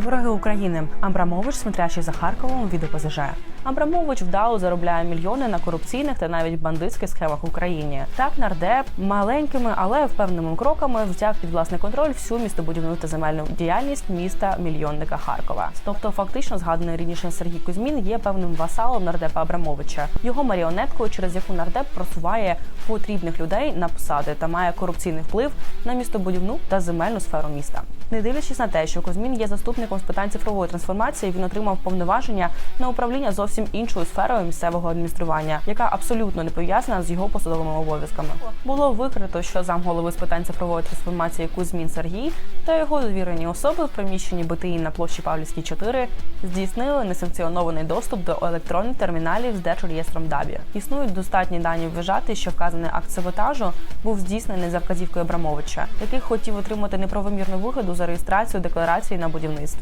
Вороги України Абрамович, смотрящий за Харковом від ОПЗЖ. Абрамович вдало заробляє мільйони на корупційних та навіть бандитських схемах в Україні. Так нардеп маленькими, але впевненими кроками взяв під власний контроль всю містобудівну та земельну діяльність міста мільйонника Харкова. Тобто, фактично згаданий раніше Сергій Кузьмін є певним васалом нардепа Абрамовича, його маріонеткою, через яку нардеп просуває потрібних людей на посади та має корупційний вплив на містобудівну та земельну сферу міста. Не дивлячись на те, що Кузьмін є заступником з питань цифрової трансформації, він отримав повноваження на управління зовсім іншою сферою місцевого адміністрування, яка абсолютно не пов'язана з його посадовими обов'язками. Було викрито, що замголови з питань цифрової трансформації Кузьмін Сергій та його довірені особи в приміщенні БТІ на площі Павлівській 4 здійснили несанкціонований доступ до електронних терміналів з Держреєстром ДАБІ. Існують достатні дані вважати, що вказаний акт саботажу був здійснений за вказівкою Абрамовича, який хотів отримати неправомірну вигоду за реєстрацію декларації на будівництво.